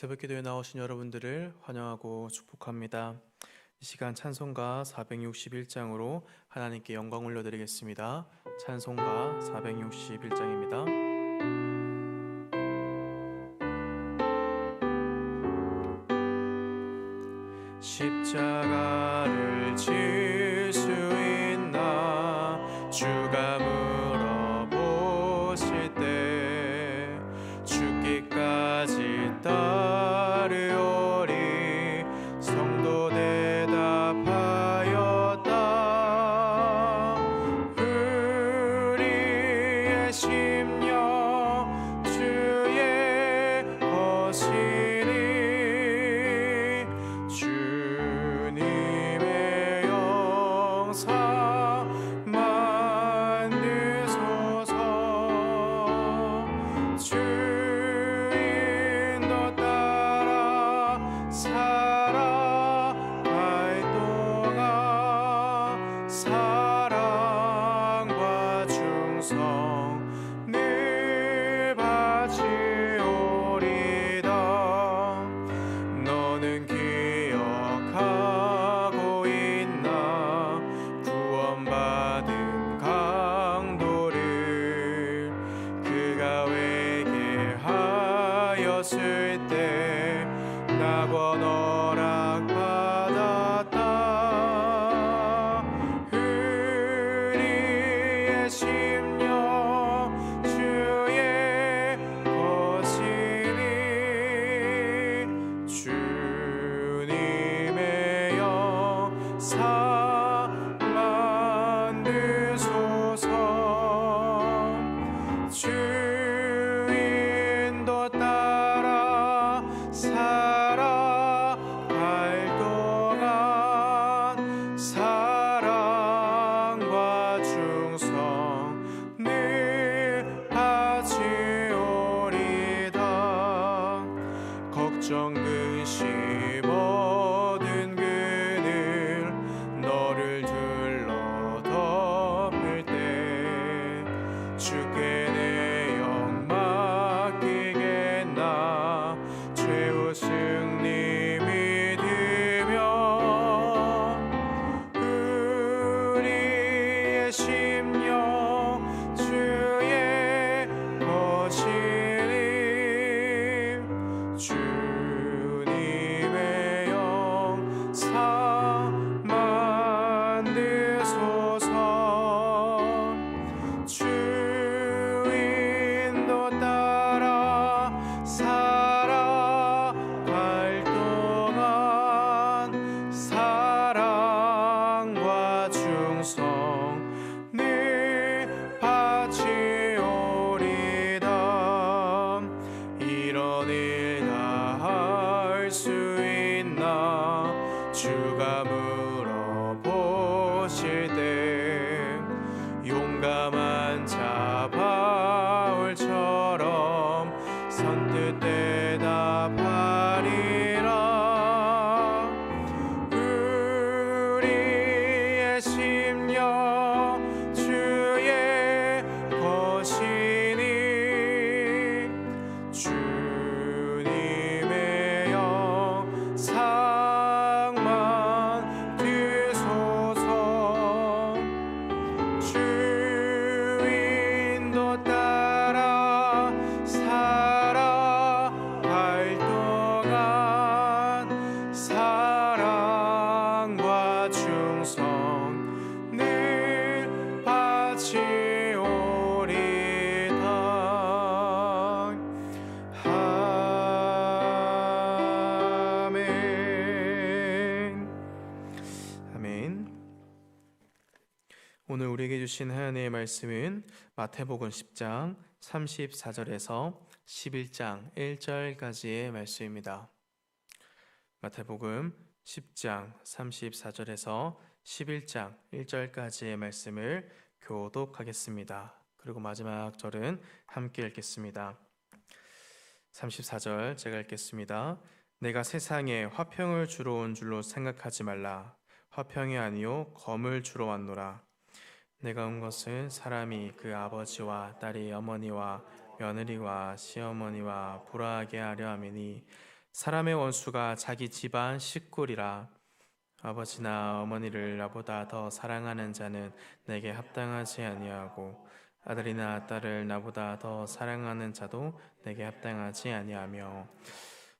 새벽 기도에 나오신 여러분들을 환영하고 축복합니다. 이 시간 찬송가 461장으로 하나님께 영광 올려드리겠습니다. 찬송가 461장입니다. 회개하였을 오늘 우리에게 주신 하나님의 말씀은 마태복음 10장 34절에서 11장 1절까지의 말씀입니다. 마태복음 10장 34절에서 11장 1절까지의 말씀을 교독하겠습니다. 그리고 마지막 절은 함께 읽겠습니다. 34절 제가 읽겠습니다. 내가 세상에 화평을 주러 온 줄로 생각하지 말라. 화평이 아니요 검을 주러 왔노라. 내가 온 것은 사람이 그 아버지와 딸이 어머니와 며느리와 시어머니와 불화하게 하려 함이니 사람의 원수가 자기 집안 식구리라. 아버지나 어머니를 나보다 더 사랑하는 자는 내게 합당하지 아니하고 아들이나 딸을 나보다 더 사랑하는 자도 내게 합당하지 아니하며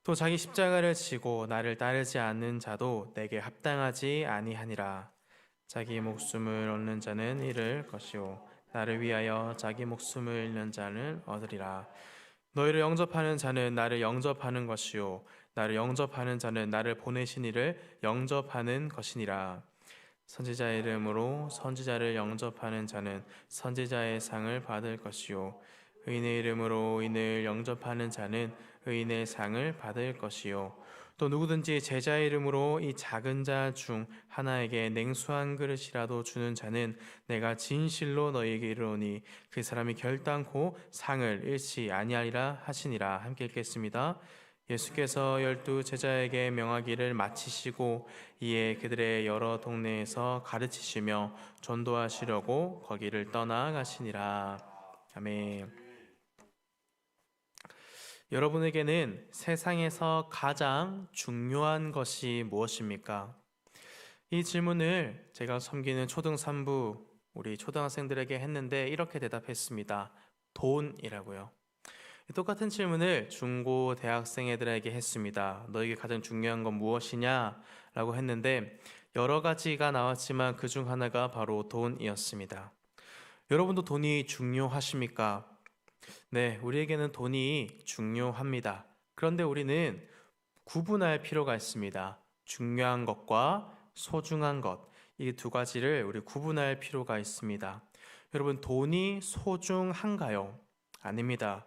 또 자기 십자가를 지고 나를 따르지 않는 자도 내게 합당하지 아니하니라 자기 목숨을 얻는 자는 잃을 것이요. 나를 위하여 자기 목숨을 잃는 자는 얻으리라. 너희를 영접하는 자는 나를 영접하는 것이요. 나를 영접하는 자는 나를 보내신 이를 영접하는 것이니라. 선지자의 이름으로 선지자를 영접하는 자는 선지자의 상을 받을 것이요. 의인의 이름으로 의인을 영접하는 자는 의인의 상을 받을 것이요 또 누구든지 제자의 이름으로 이 작은 자 중 하나에게 냉수 한 그릇이라도 주는 자는 내가 진실로 너희에게 이르노니 그 사람이 결단코 상을 잃지 아니하리라 하시니라 함께 읽겠습니다. 예수께서 열두 제자에게 명하기를 마치시고 이에 그들의 여러 동네에서 가르치시며 전도하시려고 거기를 떠나가시니라. 아멘. 여러분에게는 세상에서 가장 중요한 것이 무엇입니까? 이 질문을 제가 섬기는 초등 3부 우리 초등학생들에게 했는데 이렇게 대답했습니다. 돈이라고요. 똑같은 질문을 중고 대학생 애들에게 했습니다. 너에게 가장 중요한 건 무엇이냐? 라고 했는데 여러 가지가 나왔지만 그 중 하나가 바로 돈이었습니다. 여러분도 돈이 중요하십니까? 네, 우리에게는 돈이 중요합니다. 그런데 우리는 구분할 필요가 있습니다. 중요한 것과 소중한 것. 이 두 가지를 우리 구분할 필요가 있습니다. 여러분, 돈이 소중한가요? 아닙니다.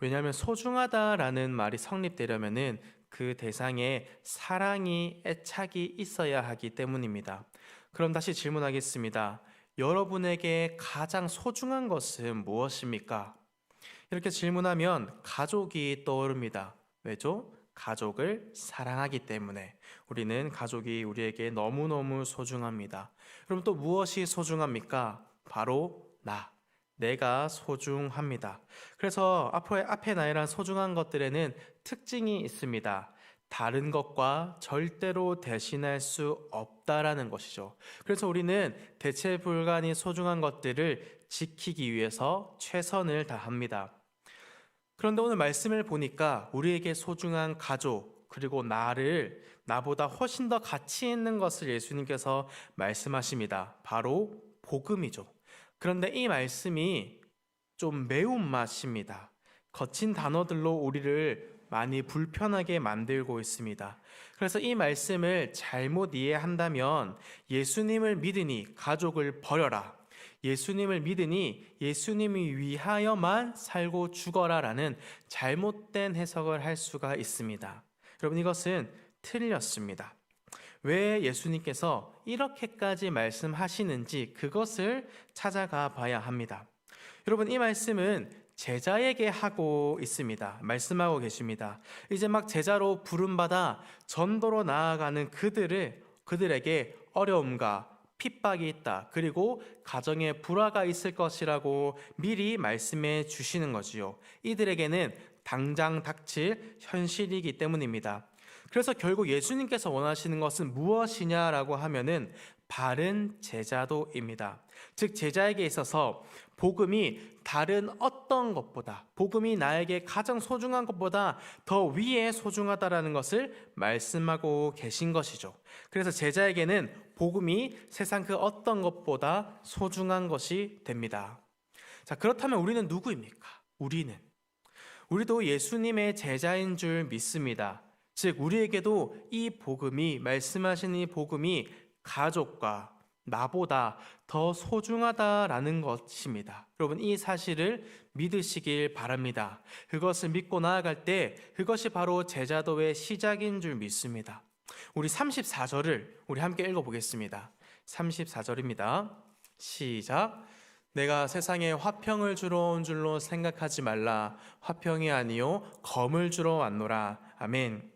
왜냐하면 소중하다라는 말이 성립되려면은 그 대상에 사랑이 애착이 있어야 하기 때문입니다. 그럼 다시 질문하겠습니다. 여러분에게 가장 소중한 것은 무엇입니까? 이렇게 질문하면 가족이 떠오릅니다. 왜죠? 가족을 사랑하기 때문에 우리는 가족이 우리에게 너무너무 소중합니다. 그럼 또 무엇이 소중합니까? 바로 나. 내가 소중합니다. 그래서 앞에, 앞에 나열한 소중한 것들에는 특징이 있습니다. 다른 것과 절대로 대신할 수 없다라는 것이죠. 그래서 우리는 대체 불가니 소중한 것들을 지키기 위해서 최선을 다합니다. 그런데 오늘 말씀을 보니까 우리에게 소중한 가족, 그리고 나를 나보다 훨씬 더 가치 있는 것을 예수님께서 말씀하십니다. 바로 복음이죠. 그런데 이 말씀이 좀 매운맛입니다. 거친 단어들로 우리를 많이 불편하게 만들고 있습니다. 그래서 이 말씀을 잘못 이해한다면 예수님을 믿으니 가족을 버려라. 예수님을 믿으니 예수님이 위하여만 살고 죽어라라는 잘못된 해석을 할 수가 있습니다. 여러분 이것은 틀렸습니다. 왜 예수님께서 이렇게까지 말씀하시는지 그것을 찾아가 봐야 합니다. 여러분 이 말씀은 제자에게 하고 있습니다. 말씀하고 계십니다. 이제 막 제자로 부름받아 전도로 나아가는 그들을 그들에게 어려움과 핍박이 있다. 그리고 가정에 불화가 있을 것이라고 미리 말씀해 주시는 거지요. 이들에게는 당장 닥칠 현실이기 때문입니다. 그래서 결국 예수님께서 원하시는 것은 무엇이냐라고 하면은 바른 제자도입니다. 즉 제자에게 있어서 복음이 다른 어떤 것보다 복음이 나에게 가장 소중한 것보다 더 위에 소중하다라는 것을 말씀하고 계신 것이죠. 그래서 제자에게는 복음이 세상 그 어떤 것보다 소중한 것이 됩니다. 자, 그렇다면 우리는 누구입니까? 우리는 우리도 예수님의 제자인 줄 믿습니다. 즉 우리에게도 이 복음이 말씀하신 이 복음이 가족과 나보다 더 소중하다라는 것입니다. 여러분 이 사실을 믿으시길 바랍니다. 그것을 믿고 나아갈 때 그것이 바로 제자도의 시작인 줄 믿습니다. 우리 34절을 우리 함께 읽어 보겠습니다. 34절입니다. 시작. 내가 세상에 화평을 주러 온 줄로 생각하지 말라. 화평이 아니요 검을 주러 왔노라. 아멘.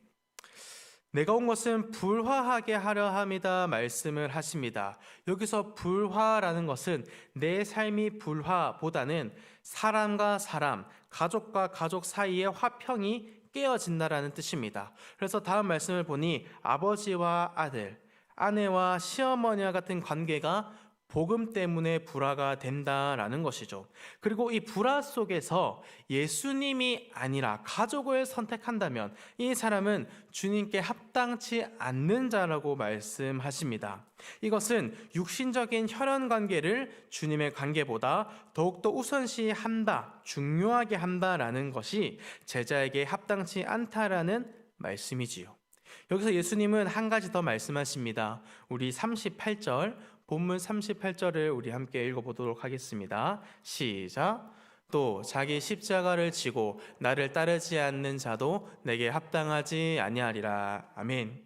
내가 온 것은 불화하게 하려 함이다 말씀을 하십니다. 여기서 불화라는 것은 내 삶이 불화보다는 사람과 사람, 가족과 가족 사이의 화평이 깨어진다라는 뜻입니다. 그래서 다음 말씀을 보니 아버지와 아들, 아내와 시어머니와 같은 관계가 복음 때문에 불화가 된다라는 것이죠. 그리고 이 불화 속에서 예수님이 아니라 가족을 선택한다면 이 사람은 주님께 합당치 않는 자라고 말씀하십니다. 이것은 육신적인 혈연 관계를 주님의 관계보다 더욱더 우선시한다, 중요하게 한다라는 것이 제자에게 합당치 않다라는 말씀이지요. 여기서 예수님은 한 가지 더 말씀하십니다. 우리 38절, 본문 38절을 우리 함께 읽어보도록 하겠습니다. 시작. 또 자기 십자가를 지고 나를 따르지 않는 자도 내게 합당하지 아니하리라. 아멘.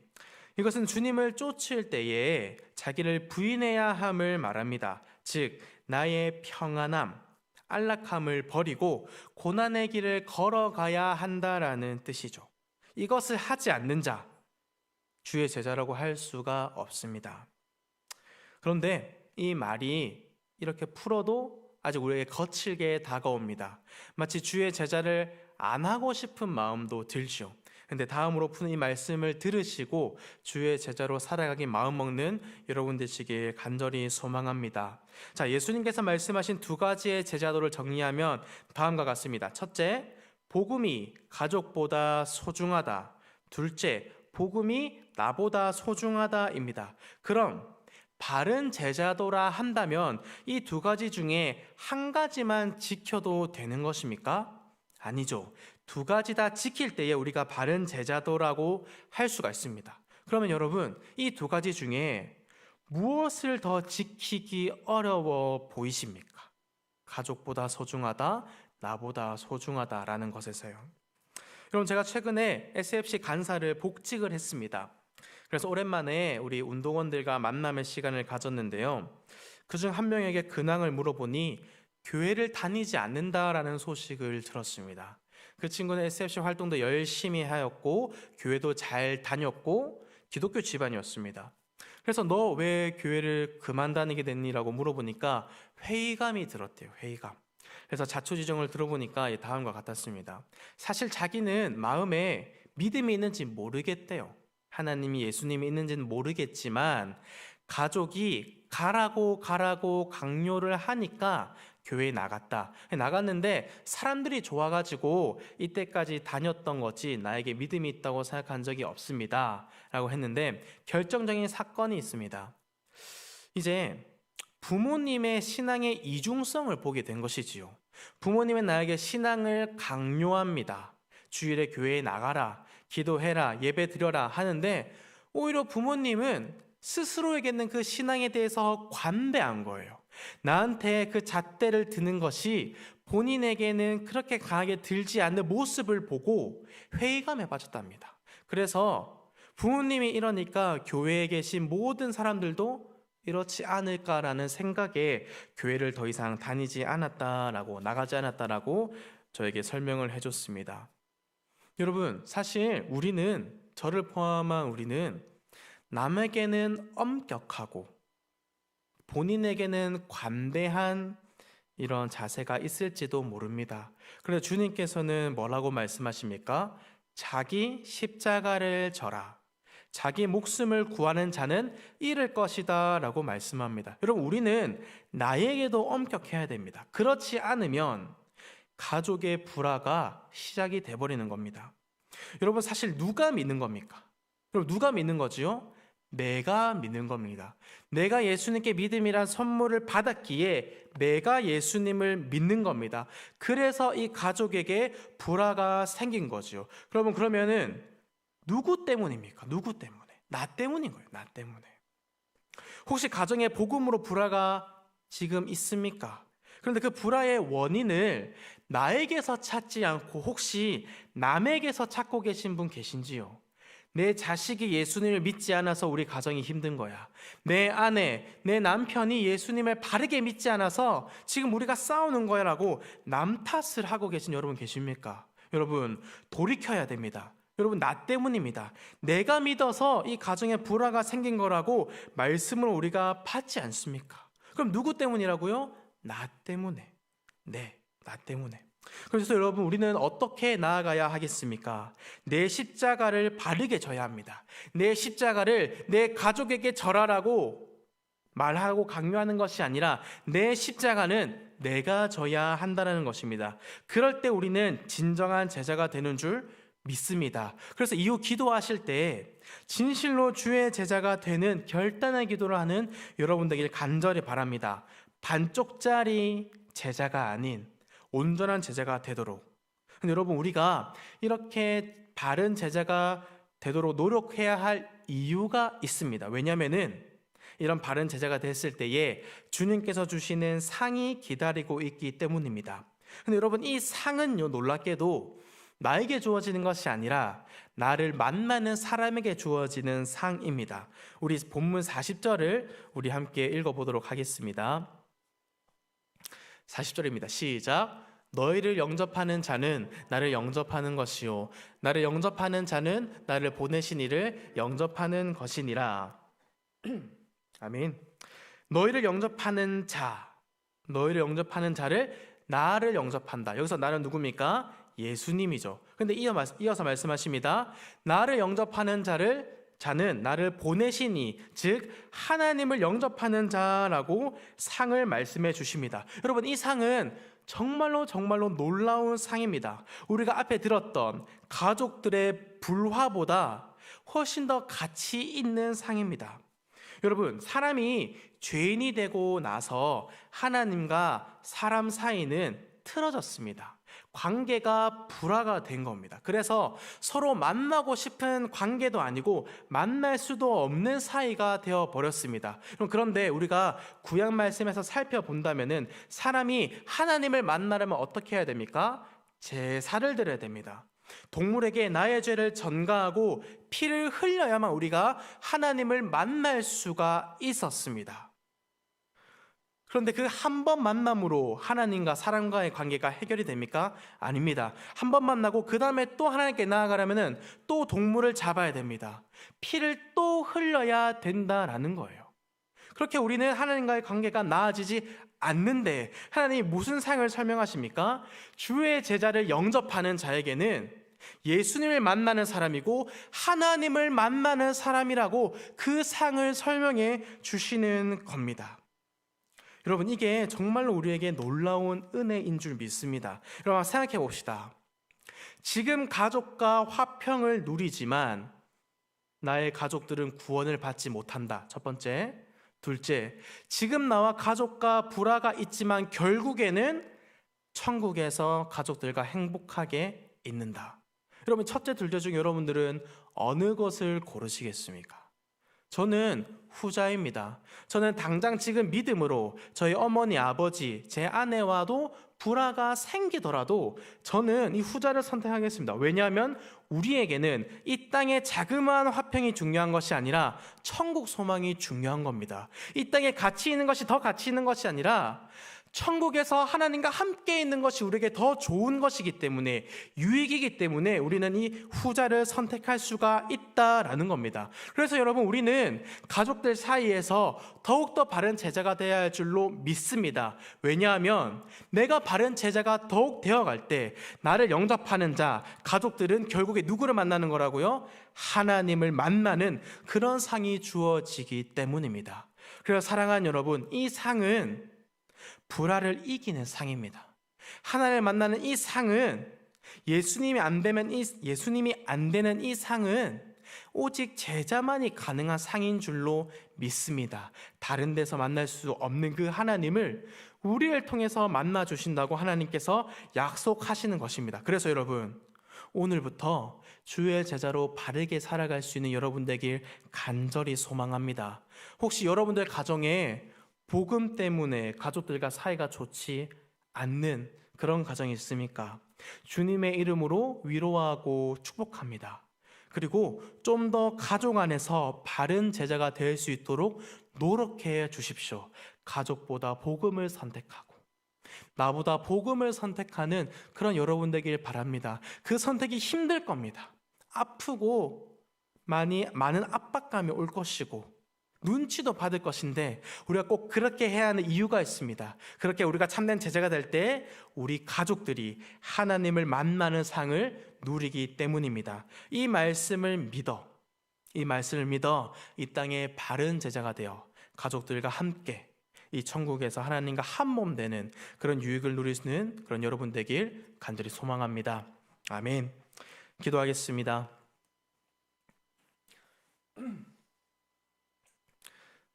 이것은 주님을 쫓을 때에 자기를 부인해야 함을 말합니다. 즉 나의 평안함, 안락함을 버리고 고난의 길을 걸어가야 한다라는 뜻이죠. 이것을 하지 않는 자, 주의 제자라고 할 수가 없습니다. 그런데 이 말이 이렇게 풀어도 아직 우리에게 거칠게 다가옵니다. 마치 주의 제자를 안 하고 싶은 마음도 들죠. 근데 다음으로 푸는 이 말씀을 들으시고 주의 제자로 살아가기 마음 먹는 여러분 되시길 간절히 소망합니다. 자, 예수님께서 말씀하신 두 가지의 제자도를 정리하면 다음과 같습니다. 첫째, 복음이 가족보다 소중하다. 둘째, 복음이 나보다 소중하다입니다. 그럼 바른 제자도라 한다면 이 두 가지 중에 한 가지만 지켜도 되는 것입니까? 아니죠. 두 가지 다 지킬 때에 우리가 바른 제자도라고 할 수가 있습니다. 그러면 여러분, 이 두 가지 중에 무엇을 더 지키기 어려워 보이십니까? 가족보다 소중하다, 나보다 소중하다라는 것에서요. 여러분, 제가 최근에 SFC 간사를 복직을 했습니다. 그래서 오랜만에 우리 운동원들과 만남의 시간을 가졌는데요. 그중 한 명에게 근황을 물어보니 교회를 다니지 않는다라는 소식을 들었습니다. 그 친구는 SFC 활동도 열심히 하였고 교회도 잘 다녔고 기독교 집안이었습니다. 그래서 너 왜 교회를 그만 다니게 됐니라고 물어보니까 회의감이 들었대요. 회의감. 그래서 자초지종을 들어보니까 다음과 같았습니다. 사실 자기는 마음에 믿음이 있는지 모르겠대요. 하나님이 예수님이 있는지는 모르겠지만 가족이 가라고 가라고 강요를 하니까 교회에 나갔다. 나갔는데 사람들이 좋아가지고 이때까지 다녔던 거지 나에게 믿음이 있다고 생각한 적이 없습니다. 라고 했는데 결정적인 사건이 있습니다. 이제 부모님의 신앙의 이중성을 보게 된 것이지요. 부모님은 나에게 신앙을 강요합니다. 주일에 교회에 나가라. 기도해라, 예배 드려라 하는데 오히려 부모님은 스스로에게는 그 신앙에 대해서 관대한 거예요. 나한테 그 잣대를 드는 것이 본인에게는 그렇게 강하게 들지 않는 모습을 보고 회의감에 빠졌답니다. 그래서 부모님이 이러니까 교회에 계신 모든 사람들도 이렇지 않을까라는 생각에 교회를 더 이상 다니지 않았다라고 나가지 않았다라고 저에게 설명을 해줬습니다. 여러분, 사실 우리는 저를 포함한 우리는 남에게는 엄격하고 본인에게는 관대한 이런 자세가 있을지도 모릅니다. 그래서 주님께서는 뭐라고 말씀하십니까? 자기 십자가를 져라. 자기 목숨을 구하는 자는 잃을 것이다 라고 말씀합니다. 여러분, 우리는 나에게도 엄격해야 됩니다. 그렇지 않으면 가족의 불화가 시작이 돼버리는 겁니다. 여러분 사실 누가 믿는 겁니까? 여러분 누가 믿는 거지요? 내가 믿는 겁니다. 내가 예수님께 믿음이란 선물을 받았기에 내가 예수님을 믿는 겁니다. 그래서 이 가족에게 불화가 생긴 거죠. 여러분 그러면은 누구 때문입니까? 누구 때문에? 나 때문인 거예요. 나 때문에. 혹시 가정에 복음으로 불화가 지금 있습니까? 그런데 그 불화의 원인을 나에게서 찾지 않고 혹시 남에게서 찾고 계신 분 계신지요? 내 자식이 예수님을 믿지 않아서 우리 가정이 힘든 거야. 내 아내, 내 남편이 예수님을 바르게 믿지 않아서 지금 우리가 싸우는 거야라고 남 탓을 하고 계신 여러분 계십니까? 여러분, 돌이켜야 됩니다. 여러분, 나 때문입니다. 내가 믿어서 이 가정에 불화가 생긴 거라고 말씀을 우리가 받지 않습니까? 그럼 누구 때문이라고요? 나 때문에. 네, 나 때문에. 그래서 여러분 우리는 어떻게 나아가야 하겠습니까? 내 십자가를 바르게 져야 합니다. 내 십자가를 내 가족에게 절하라고 말하고 강요하는 것이 아니라 내 십자가는 내가 져야 한다는 것입니다. 그럴 때 우리는 진정한 제자가 되는 줄 믿습니다. 그래서 이후 기도하실 때 진실로 주의 제자가 되는 결단의 기도를 하는 여러분 되길 간절히 바랍니다. 반쪽짜리 제자가 아닌 온전한 제자가 되도록. 여러분 우리가 이렇게 바른 제자가 되도록 노력해야 할 이유가 있습니다. 왜냐하면은 이런 바른 제자가 됐을 때에 주님께서 주시는 상이 기다리고 있기 때문입니다. 근데 여러분 이 상은요 놀랍게도 나에게 주어지는 것이 아니라 나를 만나는 사람에게 주어지는 상입니다. 우리 본문 40절을 우리 함께 읽어보도록 하겠습니다. 40절입니다. 시작. 너희를 영접하는 자는 나를 영접하는 것이요 나를 영접하는 자는 나를 보내신 이를 영접하는 것이니라. 아멘. 너희를 영접하는 자, 너희를 영접하는 자를 나를 영접한다. 여기서 나는 누굽니까? 예수님이죠. 근데 이어서 말씀하십니다. 나를 영접하는 자를 자는 나를 보내시니 즉 하나님을 영접하는 자라고 상을 말씀해 주십니다. 여러분 이 상은 정말로 정말로 놀라운 상입니다. 우리가 앞에 들었던 가족들의 불화보다 훨씬 더 가치 있는 상입니다. 여러분, 사람이 죄인이 되고 나서 하나님과 사람 사이는 틀어졌습니다. 관계가 불화가 된 겁니다. 그래서 서로 만나고 싶은 관계도 아니고 만날 수도 없는 사이가 되어 버렸습니다. 그런데 우리가 구약 말씀에서 살펴본다면은 사람이 하나님을 만나려면 어떻게 해야 됩니까? 제사를 드려야 됩니다. 동물에게 나의 죄를 전가하고 피를 흘려야만 우리가 하나님을 만날 수가 있었습니다. 그런데 그 한 번 만남으로 하나님과 사람과의 관계가 해결이 됩니까? 아닙니다. 한 번 만나고 그 다음에 또 하나님께 나아가려면 또 동물을 잡아야 됩니다. 피를 또 흘려야 된다라는 거예요. 그렇게 우리는 하나님과의 관계가 나아지지 않는데 하나님이 무슨 상을 설명하십니까? 주의 제자를 영접하는 자에게는 예수님을 만나는 사람이고 하나님을 만나는 사람이라고 그 상을 설명해 주시는 겁니다. 여러분, 이게 정말로 우리에게 놀라운 은혜인 줄 믿습니다. 여러분, 생각해 봅시다. 지금 가족과 화평을 누리지만 나의 가족들은 구원을 받지 못한다. 첫 번째. 둘째, 지금 나와 가족과 불화가 있지만 결국에는 천국에서 가족들과 행복하게 있는다. 여러분, 첫째, 둘째 중 여러분들은 어느 것을 고르시겠습니까? 저는 후자입니다. 저는 당장 지금 믿음으로 저희 어머니, 아버지, 제 아내와도 불화가 생기더라도 저는 이 후자를 선택하겠습니다. 왜냐하면 우리에게는 이 땅의 자그마한 화평이 중요한 것이 아니라 천국 소망이 중요한 겁니다. 이 땅에 가치 있는 것이 더 가치 있는 것이 아니라 천국에서 하나님과 함께 있는 것이 우리에게 더 좋은 것이기 때문에 유익이기 때문에 우리는 이 후자를 선택할 수가 있다라는 겁니다. 그래서 여러분 우리는 가족들 사이에서 더욱더 바른 제자가 되어야 할 줄로 믿습니다. 왜냐하면 내가 바른 제자가 더욱 되어갈 때 나를 영접하는 자 가족들은 결국에 누구를 만나는 거라고요? 하나님을 만나는 그런 상이 주어지기 때문입니다. 그래서 사랑하는 여러분 이 상은 불화를 이기는 상입니다. 하나님을 만나는 이 상은 예수님이 안 되면 이 예수님이 안 되는 이 상은 오직 제자만이 가능한 상인 줄로 믿습니다. 다른 데서 만날 수 없는 그 하나님을 우리를 통해서 만나 주신다고 하나님께서 약속하시는 것입니다. 그래서 여러분 오늘부터 주의 제자로 바르게 살아갈 수 있는 여러분 되길 간절히 소망합니다. 혹시 여러분들 가정에 복음 때문에 가족들과 사이가 좋지 않는 그런 가정이 있습니까? 주님의 이름으로 위로하고 축복합니다. 그리고 좀 더 가족 안에서 바른 제자가 될 수 있도록 노력해 주십시오. 가족보다 복음을 선택하고 나보다 복음을 선택하는 그런 여러분 되길 바랍니다. 그 선택이 힘들 겁니다. 아프고 많이 많은 압박감이 올 것이고 눈치도 받을 것인데 우리가 꼭 그렇게 해야 하는 이유가 있습니다. 그렇게 우리가 참된 제자가 될 때 우리 가족들이 하나님을 만나는 상을 누리기 때문입니다. 이 말씀을 믿어 이 말씀을 믿어 이 땅에 바른 제자가 되어 가족들과 함께 이 천국에서 하나님과 한 몸 되는 그런 유익을 있는 그런 여러분 되길 간절히 소망합니다. 아멘. 기도하겠습니다.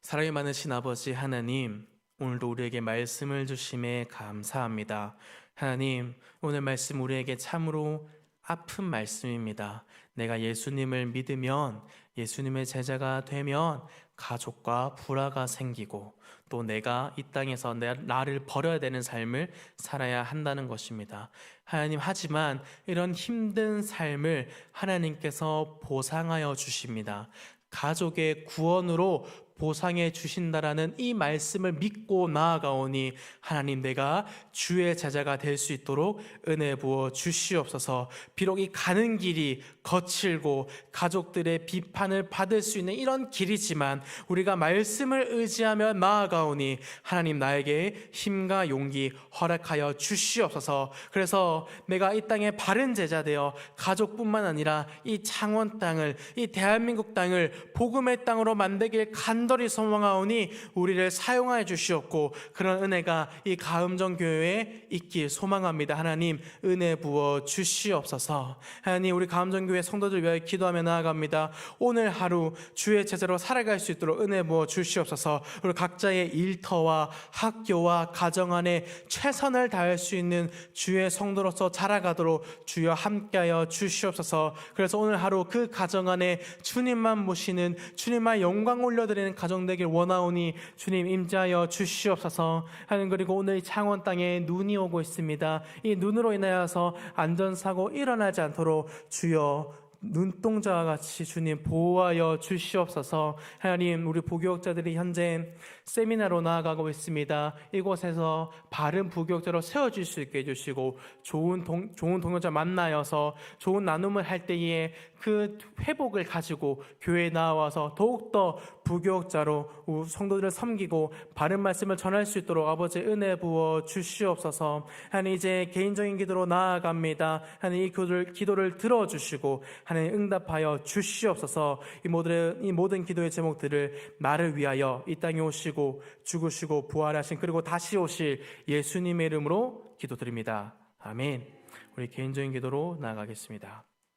사랑이 많으신 아버지 하나님, 오늘도 우리에게 말씀을 주심에 감사합니다. 하나님, 오늘 말씀 우리에게 참으로 아픈 말씀입니다. 내가 예수님을 믿으면 예수님의 제자가 되면 가족과 불화가 생기고 또 내가 이 땅에서 내, 나를 버려야 되는 삶을 살아야 한다는 것입니다. 하나님, 하지만 이런 힘든 삶을 하나님께서 보상하여 주십니다. 가족의 구원으로 보상해 주신다라는 이 말씀을 믿고 나아가오니 하나님 내가 주의 제자가 될 수 있도록 은혜 부어 주시옵소서. 비록 이 가는 길이 거칠고 가족들의 비판을 받을 수 있는 이런 길이지만 우리가 말씀을 의지하며 나아가오니 하나님 나에게 힘과 용기 허락하여 주시옵소서. 그래서 내가 이 땅에 바른 제자 되어 가족뿐만 아니라 이 창원 땅을 이 대한민국 땅을 복음의 땅으로 만들길 간 절히 소망하오니 우리를 사용하여 주시옵고 그런 은혜가 이 가음정 교회에 있길 소망합니다. 하나님 은혜 부어 주시옵소서. 하나님 우리 가음정 교회 성도들 위하여 기도하며 나아갑니다. 오늘 하루 주의 제자로 살아갈 수 있도록 은혜 부어 주시옵소서. 우리 각자의 일터와 학교와 가정 안에 최선을 다할 수 있는 주의 성도로서 자라가도록 주여 함께하여 주시옵소서. 그래서 오늘 하루 그 가정 안에 주님만 모시는 주님만 영광 올려드리는 가정 되길 원하오니 주님 임자하여 주시옵소서. 하는 그리고 오늘 창원 땅에 눈이 오고 있습니다. 이 눈으로 인하여서 안전사고 일어나지 않도록 주여 눈동자와 같이 주님 보호하여 주시옵소서. 하나님 우리 부교육자들이 현재 세미나로 나아가고 있습니다. 이곳에서 바른 부교육자로 세워질 수 있게 해주시고 좋은 동, 좋은 동료자 만나여서 좋은 나눔을 할 때에 그 회복을 가지고 교회에 나와서 더욱더 부교육자로 우리 성도들을 섬기고 바른 말씀을 전할 수 있도록 아버지 은혜 부어 주시옵소서. 하나님 이제 개인적인 기도로 나아갑니다. 하나님 이 기도를, 기도를 들어주시고 하나님 응답하여 주시옵소서. 이 모든 이 모든 기도의 제목들을 나를 위하여 이 땅에 오시고 죽으시고 부활하신 그리고 다시 오실 예수님의 이름으로 기도드립니다. 아멘. 우리 개인적인 기도로 나아가겠습니다.